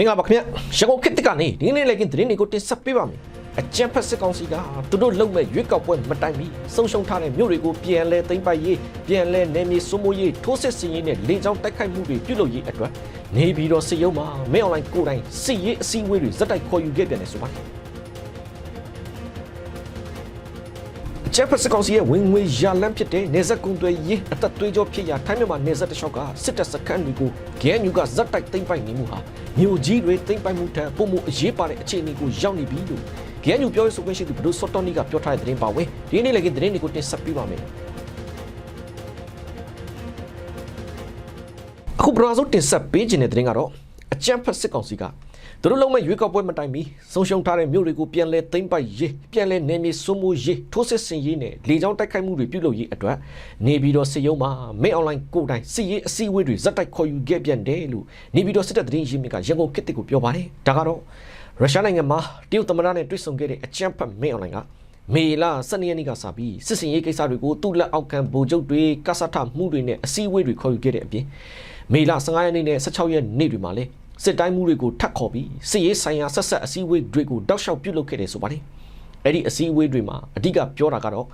မင်္ဂလာပါခင်ဗျရန်ကုန်ခေတ်တစ်ကနေဒီနေ့လည်းကင်းသတင်းတွေကိုတင်ဆက်ပေးပါမယ်အကြံဖက်စစ်ကောင်စီကသူတို့လုံမဲ့ရွေးကောက်ပွဲမတိုင်မီဆုံးရှုံးထားတဲ့မြို့တွေကိုပြန်လဲသိမ်းပိုက်ရေးပြန်လဲနယ်မြေစိုးမိုးရေးထိုးစစ်ဆင်ရေးနဲ့လေကြောင်းတိုက်ခိုက်မှုတွေပြုလုပ်ရေးအတွက်နေပြီးတော့စစ်ရုံးမှာမဲအွန်လိုင်းကိုယ်တိုင်စစ်ရေးအစည်းအဝေးတွေဇက်တိုက်ခေါ်ယူခဲ့ပြန်တယ်ဆိုပါတယ် ကျဖက်စကောင်စီရဲ့ဝင်ငွေရလန်းဖြစ်တဲ့နေဆက်ကုံတွေရေးအသက်သွေးကြောဖြစ်ရာထိုင်းမြန်မာနေဆက်တလျှောက်ကစစ်တပ်စခန်းတွေကိုဂဲညူကဇက်တိုက်သိမ်းပိုက်နေမှုဟာမြို့ကြီးတွေသိမ်းပိုက်မှုထက်ပုံမှုအရေးပါတဲ့အခြေအနေကိုရောက်နေပြီလို့ဂဲညူပြောရေးဆိုခွင့်ရှိသူဘဒုစောတော်နီကပြောထားတဲ့သတင်းပါဝင်ဒီနေ့လည်းသတင်းတွေကိုတင်ဆက်ပေးပါမယ်အခုပထမဆုံးတင်ဆက်ပေးခြင်းတဲ့သတင်းကတော့အကြံဖက်စစ်ကောင်စီက သူတို့လုံးမဲ့ရွေးကောက်ပွဲမတိုင်မီဆုံးရှုံးထားတဲ့မြို့တွေကိုပြန်လဲသိမ်းပိုက်ရေးပြန်လဲနယ်မြေစိုးမိုးရေးထိုးစစ်ဆင်ရေးနဲ့လေကြောင်းတိုက်ခိုက်မှုတွေပြုလုပ်ရေးအတွက်နေပြည်တော်စစ်ရုံးမှာမင်းအွန်လိုင်းကိုယ်တိုင်စစ်ရေးအစည်းအဝေးတွေဇက်တိုက်ခေါ်ယူခဲ့ပြန်တယ်လို့နေပြည်တော်စစ်တပ်သတင်းရင်းမြစ်ကရန်ကုန်ခေတ်တစ်ကိုပြောပါတယ်ဒါကတော့ရုရှားနိုင်ငံမှာတရုတ်သမ္မတနဲ့တွေ့ဆုံခဲ့တဲ့အကြံဖက်မင်းအွန်လိုင်းကမေလာ12ရက်နေ့ကစပြီးစစ်စင်ရေးကိစ္စတွေကိုသူ့လက်အောက်ခံဗိုလ်ချုပ်တွေကဆထမှုတွေနဲ့အစည်းအဝေးတွေခေါ်ယူခဲ့တဲ့အပြင်မေလာ15ရက်နေ့နဲ့16ရက်နေ့တွေမှာလည်း စစ်တိုင်းမှုတွေကိုထပ်ခေါ်ပြီးစစ်ရေးဆိုင်ရာဆက်ဆက်အစည်းအဝေးတွေကိုတောက်လျှောက်ပြုလုပ်ခဲ့တယ်ဆိုပါတယ်။အဲ့ဒီအစည်းအဝေးတွေမှာအဓိကပြောတာကတော့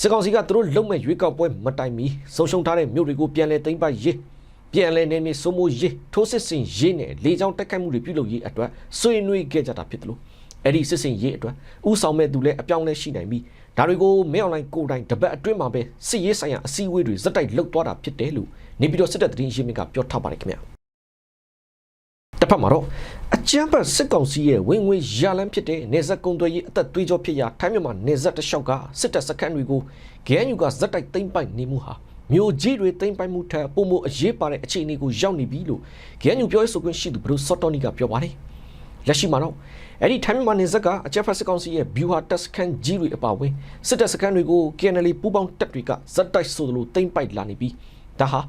စစ်ကောင်စီကသူတို့လုံမဲ့ရွေးကောက်ပွဲမတိုင်မီဆုံးရှုံးထားတဲ့မြို့တွေကိုပြန်လည်သိမ်းပိုက်ရေးပြန်လည်နေမြေစိုးမိုးရေးထိုးစစ်ဆင်ရေးနဲ့လေကြောင်းတိုက်ခိုက်မှုတွေပြုလုပ်ရေးအတွက်ဆွေးနွေးခဲ့ကြတာဖြစ်တယ်လို့အဲ့ဒီစစ်စင်ရေးအတွက်ဥဆောင်မဲ့သူလည်းအပြောင်းလဲရှိနိုင်ပြီးဒါတွေကိုမဲအွန်လိုင်းကိုယ်တိုင်တပတ်အတွင်းမှာပဲစစ်ရေးဆိုင်ရာအစည်းအဝေးတွေဇက်တိုက်လုပ်သွားတာဖြစ်တယ်လို့နေပြည်တော်စစ်တပ်သတင်းရင်းမြစ်ကပြောထားပါတယ်ခင်ဗျာတစ် ဖက်မှာတော့အကြမ်းဖက်စစ်ကောင်စီရဲ့ဝင်ငွေရလန်းဖြစ်တဲ့နေဆက်ကုံသွေးရေးအသက်သွေးကြောဖြစ်ရာထိုင်းမြန်မာနေဆက်တလျှောက်ကစစ်တပ်စခန်းတွေကိုဂဲညူကဇက်တိုက်သိမ်းပိုက်နေမှုဟာမြို့ကြီးတွေသိမ်းပိုက်မှုထက်ပုံမအရေးပါတဲ့အခြေအနေကိုရောက်နေပြီလို့ဂဲညူပြောရေးဆိုခွင့်ရှိသူဘရုစော်တော်နီကပြောပါတယ်လက်ရှိမှာတော့အဲ့ဒီထိုင်းမြန်မာနေဆက်ကအကြမ်းဖက်စစ်ကောင်စီရဲ့ view ဟာတက်စခန်းကြီးတွေအပါအဝင်စစ်တပ်စခန်းတွေကို KNL ပူးပေါင်းတပ်တွေကဇက်တိုက်ဆိုသလိုသိမ်းပိုက်လာနေပြီးဒါဟာ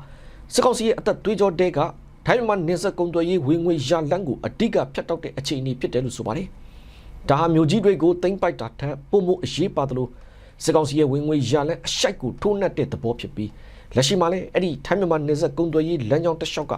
စစ်ကောင်စီရဲ့အသက်သွေးကြောတဲက ထိုင်းမြန်မာနေဆက်ကုံသွေးရေးဝင်ငွေရလန်းကိုအဓိကဖျက်တောက်တဲ့အခြေအနေဖြစ်တယ်လို့ဆိုပါတယ်။ဒါဟာမျိုးကြီးတွေကိုသိမ့်ပိုက်တာထက်ပုံမှုအရေးပါတယ်လို့စစ်ကောင်စီရဲ့ဝင်ငွေရလန်းအရှိုက်ကိုထိုးနှက်တဲ့သဘောဖြစ်ပြီးလက်ရှိမှာလည်းအဲ့ဒီထိုင်းမြန်မာနေဆက်ကုံသွေးရေးလမ်းကြောင်းတစ်လျှောက်က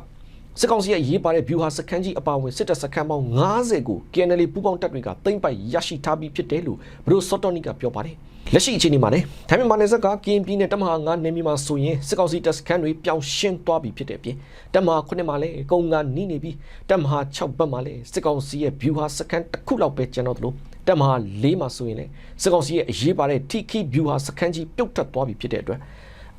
စစ်ကောင်စီရဲ့ရေးပါတဲ့ view ဟာစခန်းကြီးအပါအဝင်စစ်တပ်စခန်းပေါင်း90ကို KNL ပူးပေါင်းတပ်တွေကသိမ့်ပိုက်ရရှိထားပြီးဖြစ်တယ်လို့ဘရိုစော်တော်နီကပြောပါတယ်။ လက်ရှိအခြေအနေမှာလည်းထိုင်းမြန်မာနယ်စပ်ကကရင်ပြည်နယ်တမဟာ9နယ်မြေမှာဆိုရင်စစ်ကောင်စီတပ်စခန်းတွေပြောင်းရှင်းသွားပြီဖြစ်တဲ့အပြင်တမဟာ9မှာလည်းအကုန်ကနီးနေပြီးတမဟာ6ဘက်မှာလည်းစစ်ကောင်စီရဲ့ view ဟာစခန်းတစ်ခုလောက်ပဲကျန်တော့သလိုတမဟာ4မှာဆိုရင်လည်းစစ်ကောင်စီရဲ့အရေးပါတဲ့ TK view ဟာစခန်းကြီးပြုတ်ထွက်သွားပြီဖြစ်တဲ့အတွက်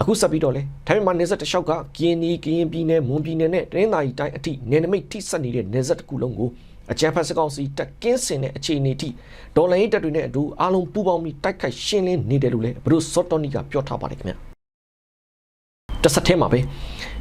အခုဆက်ပြီးတော့လဲထိုင်းမြန်မာနယ်စပ်တစ်လျှောက်ကကရင်နီကရင်ပြည်နယ်မွန်ပြည်နယ်နဲ့တနင်္သာရီတိုင်းအထိနယ်နိမိတ်ထိဆက်နေတဲ့နယ်စပ်တစ်ခုလုံးကို အကြမ်းဖက်စစ်ကောင်စီတက်ကင်းစင်တဲ့အခြေအနေထိဒေါ်လာရေးတပ်တွေနဲ့အတူအားလုံးပူးပေါင်းပြီးတိုက်ခိုက်ရှင်းလင်းနေတယ်လို့လည်းဘရုစော့တော်နီကပြောထားပါတယ်ခင်ဗျာ တဆက်ထဲမှာပဲ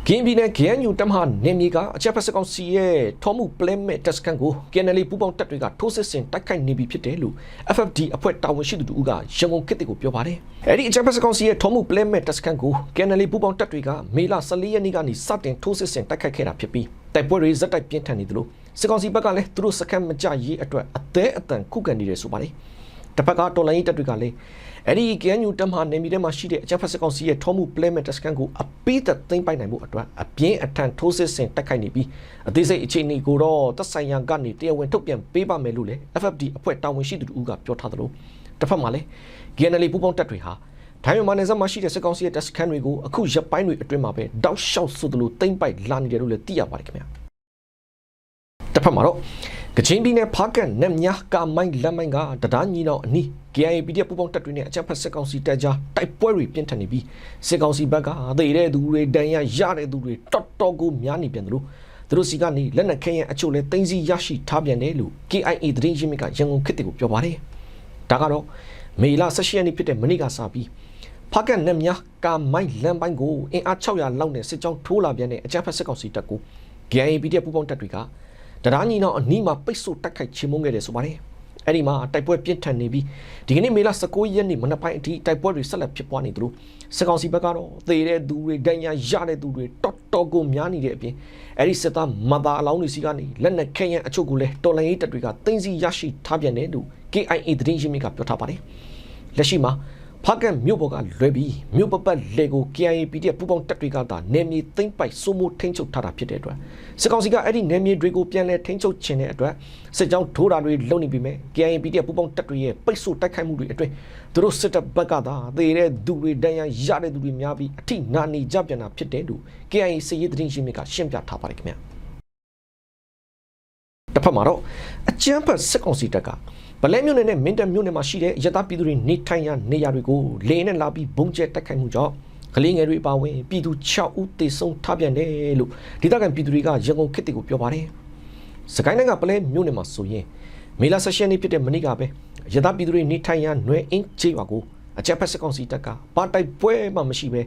ကင်းပြည်နယ် GNU တမဟာနေမြေကအကြမ်းဖက်စစ်ကောင်စီရဲ့ထောမှုပလဲမဲ့တက်စကန်ကို KNL ပူးပေါင်းတပ်တွေကထိုးစစ်ဆင်တိုက်ခိုက်နေပြီဖြစ်တယ်လို့ FFD အဖွဲ့တာဝန်ရှိသူတို့ကရန်ကုန်ခေတ်ကိုပြောပါတယ်။အဲဒီအကြမ်းဖက်စစ်ကောင်စီရဲ့ထောမှုပလဲမဲ့တက်စကန်ကို KNL ပူးပေါင်းတပ်တွေကမေလ14ရက်နေ့ကနေစတင်ထိုးစစ်ဆင်တိုက်ခိုက်ခဲ့တာဖြစ်ပြီးတိုက်ပွဲတွေဇက်တိုက်ပြင်းထန်နေသလိုစစ်ကောင်စီဘက်ကလည်းသူတို့စကန်မကြရေးအတွက်အသေးအတန်ခုခံနေတယ်ဆိုပါတယ်။ တစ်ဖက်ကတော်လိုင်းရေးတပ်တွေကလည်းအဲ့ဒီ KNU တမဟာနေမီထဲမှာရှိတဲ့အကြမ်းဖက်စစ်ကောင်စီရဲ့ထောမှုပလဲမဲ့တက်စကန်ကိုအပိသက်သိမ်းပိုက်နိုင်မှုအတွက်အပြင်းအထန်ထိုးစစ်ဆင်တိုက်ခိုက်နေပြီးအသေးစိတ်အခြေအနေကိုတော့သက်ဆိုင်ရာကနေတရားဝင်ထုတ်ပြန်ပေးပါမယ်လို့လည်း FFD အဖွဲ့တာဝန်ရှိသူတို့ကပြောထားသလိုတစ်ဖက်မှာလည်း KNL ပူးပေါင်းတပ်တွေဟာထိုင်းမြန်မာနယ်စပ်မှာရှိတဲ့စစ်ကောင်စီရဲ့တပ်စခန်းတွေကိုအခုရပ်ပိုင်းတွေအတွင်းမှာပဲတောက်လျှောက်ဆိုသလိုတိမ့်ပိုက်လာနေတယ်လို့လည်းသိရပါတယ်ခင်ဗျာတစ်ဖက်မှာတော့ ကချင်ပြည်နယ်ဖားကန်နက်မြားကမိုင်းလက်မိုင်းကတဒါညီနောင်အနီး KIA PDF ပူးပေါင်းတပ်တွေနဲ့အကြမ်းဖက်စစ်ကောင်စီတပ်ကြားတိုက်ပွဲတွေပြင်းထန်နေပြီးစစ်ကောင်စီဘက်ကသေတဲ့သူတွေဒဏ်ရာရတဲ့သူတွေတော်တော်ကိုများနေပြန်တယ်လို့သူတို့စီကနေလက်နက်ခဲယံအချို့လဲတင်းစီရရှိထားပြန်တယ်လို့ KIA သတင်းရင်းမြစ်ကရန်ကုန်ခေတ်ကိုပြောပါတယ်ဒါကတော့မေလ16ရက်နေ့ဖြစ်တဲ့မနေ့ကစပြီးဖားကန်နက်မြားကမိုင်းလမ်းပိုင်းကိုအင်အား600လောက်နဲ့စစ်ကြောင်းထိုးလာပြန်တဲ့အကြမ်းဖက်စစ်ကောင်စီတပ်ကို KIA PDF ပူးပေါင်းတပ်တွေက တရားညီနောင်အနီးမှာပိတ်ဆို့တိုက်ခိုက်ချေမှုန်းခဲ့တယ်ဆိုပါတယ်အဲ့ဒီမှာတိုက်ပွဲပြင်းထန်နေပြီးဒီကနေ့မေလ19ရက်နေ့မနက်ပိုင်းအထိတိုက်ပွဲတွေဆက်လက်ဖြစ်ပွားနေသလိုစစ်ကောင်စီဘက်ကတော့သေတဲ့သူတွေဒဏ်ရာရတဲ့သူတွေတော်တော်ကိုများနေတဲ့အပြင်အဲ့ဒီစစ်သားမသားအလောင်းတွေစီကနေလက်နက်ခဲယံအချို့ကိုလည်းတော်လိုင်းရေးတပ်တွေကတင်းစီရရှိထားပြန်တယ်လို့ KIA သတင်းရင်းမြစ်ကပြောထားပါတယ်လက်ရှိမှာ ဖားကတ်မြို့ပေါ်ကလွဲပြီးမြို့ပပတ်လေကို KIA PDF ပူးပေါင်းတပ်တွေကသာနယ်မြေသိမ်းပိုက်စိုးမိုးထိန်းချုပ်ထားတာဖြစ်တဲ့အတွက်စစ်ကောင်စီကအဲ့ဒီနယ်မြေတွေကိုပြန်လည်ထိန်းချုပ်ခြင်းတဲ့အတွက်စစ်ကြောင်းထိုးတာတွေလုပ်နေပြီမဲ့ KIA PDF ပူးပေါင်းတပ်တွေရဲ့ပိတ်ဆို့တိုက်ခိုက်မှုတွေအတွင်းသူတို့စစ်တပ်ဘက်ကသာသေတဲ့သူတွေဒဏ်ရာရတဲ့သူတွေများပြီးအထိနာနေကြပြန်တာဖြစ်တယ်လို့ KIA စစ်ရေးသတင်းရင်းမြစ်ကရှင်းပြထားပါတယ်ခင်ဗျာ တစ်ဖက်မှာတော့အကြမ်းဖက်စစ်ကောင်စီတပ်ကဗလဲမြို့နယ်နဲ့မင်းတပ်မြို့နယ်မှာရှိတဲ့ရတပြည်သူတွေနေထိုင်ရာနေရာတွေကိုလေနဲ့လာပြီးဘုံကျဲတိုက်ခိုက်မှုကြောင့်ကလေးငယ်တွေပါဝင်ပြည်သူ6ဦးသေဆုံးထားပြန်တယ်လို့ဒေသခံပြည်သူတွေကရန်ကုန်ခေတ်တွေကိုပြောပါတယ်။စကိုင်းတိုင်းကပလဲမြို့နယ်မှာဆိုရင်မေလ16ရက်နေ့ဖြစ်တဲ့မနေ့ကပဲရတပြည်သူတွေနေထိုင်ရာနွယ်အင်းကျေးရွာကိုအကြမ်းဖက်စစ်ကောင်စီတပ်ကပါတိုက်ပွဲမှမရှိပဲ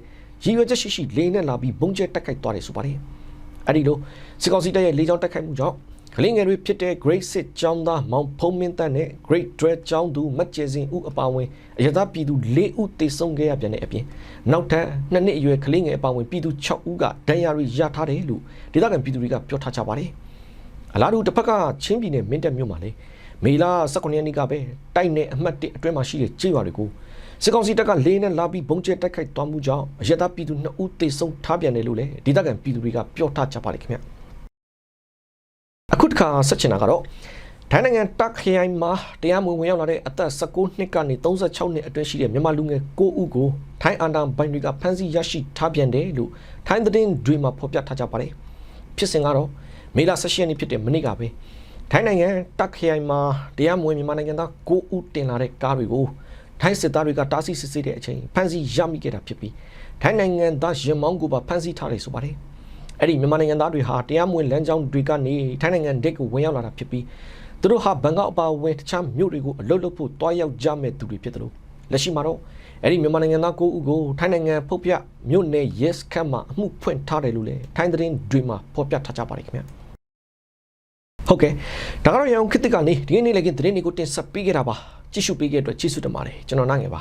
ရည်ရွယ်ချက်ရှိရှိလေနဲ့လာပြီးဘုံကျဲတိုက်ခိုက်သွားတယ်ဆိုပါတယ်။အဲဒီလိုစစ်ကောင်စီတပ်ရဲ့လေကြောင်းတိုက်ခိုက်မှုကြောင့် ကလေးငယ်တွေဖြစ်တဲ့ Great Sit ကျောင်းသားမောင်ဖုံးမင်းတန်းနဲ့ Great Dread ကျောင်းသူမတ်ကျေစင်ဦးအပါအဝင်အရသာပြည်သူ၄ဦးတေဆုံးခဲ့ရပြန်တဲ့အပြင်နောက်ထပ်နှစ်နှစ်အရွယ်ကလေးငယ်အပါအဝင်ပြည်သူ6ဦးကဒဏ်ရာတွေရထားတယ်လို့ဒေသခံပြည်သူတွေကပြောထားကြပါတယ်။အလားတူတစ်ဖက်ကချင်းပြည်နယ်မင်းတပ်မြို့မှာလေမေလာ18ရက်နေ့ကပဲတိုက်နယ်အမှတ်1အတွင်းမှာရှိတဲ့ကျေးရွာတွေကိုစစ်ကောင်စီတပ်ကလေးနဲ့လာပြီးဘုံကျဲတိုက်ခိုက်သွားမှုကြောင့်အရသာပြည်သူ2ဦးတေဆုံးထားပြန်တယ်လို့လည်းဒေသခံပြည်သူတွေကပြောထားကြပါတယ်ခင်ဗျာ။အခု တစ်ခါဆက်ချင်တာကတော့ထိုင်းနိုင်ငံတက်ခရိုင်မှာတရားမဝင်ဝင်ရောက်လာတဲ့အသက်16နှစ်ကနေ36နှစ်အတွင်းရှိတဲ့မြန်မာလူငယ်9ဦးကိုထိုင်းအာဏာပိုင်တွေကဖမ်းဆီးရရှိထားပြန်တယ်လို့ထိုင်းသတင်းတွေမှာဖော်ပြထားကြပါတယ်ဖြစ်စဉ်ကတော့မေလ16ရက်နေ့ဖြစ်တဲ့မနေ့ကပဲထိုင်းနိုင်ငံတက်ခရိုင်မှာတရားမဝင်မြန်မာနိုင်ငံသား9ဦးတင်လာတဲ့ကားတွေကိုထိုင်းစစ်သားတွေကတားဆီးစစ်ဆေးတဲ့အချိန်ဖမ်းဆီးရမိခဲ့တာဖြစ်ပြီးထိုင်းနိုင်ငံသားရင်မောင်းကိုပါဖမ်းဆီးထားတယ်ဆိုပါတယ် အဲ့ဒီမြန်မာနိုင်ငံသားတွေဟာတရားမဝင်လမ်းကြောင်းတွေကနေထိုင်းနိုင်ငံဒိတ်ကိုဝင်ရောက်လာတာဖြစ်ပြီးသူတို့ဟာဘန်ကောက်အပါအဝင်တခြားမြို့တွေကိုအလုပ်လုပ်ဖို့တွားရောက်ကြမဲ့သူတွေဖြစ်တယ်လို့လက်ရှိမှာတော့အဲ့ဒီမြန်မာနိုင်ငံသား9ဦးကိုထိုင်းနိုင်ငံဖုတ်ပြမြို့နယ် Yes ခန့်မှာအမှုဖွင့်ထားတယ်လို့လည်းထိုင်းသတင်းတွေမှာဖော်ပြထားကြပါတယ်ခင်ဗျာဟုတ်ကဲ့ဒါကတော့ရအောင်ခေတ်သစ်ကနေဒီနေ့နေ့လည်းကသတင်းတွေကိုတင်ဆက်ပေးခဲ့တာပါကြည့်ရှုပေးခဲ့တဲ့အတွက်ကျေးဇူးတင်ပါတယ်ကျွန်တော်နိုင်ငယ်ပါ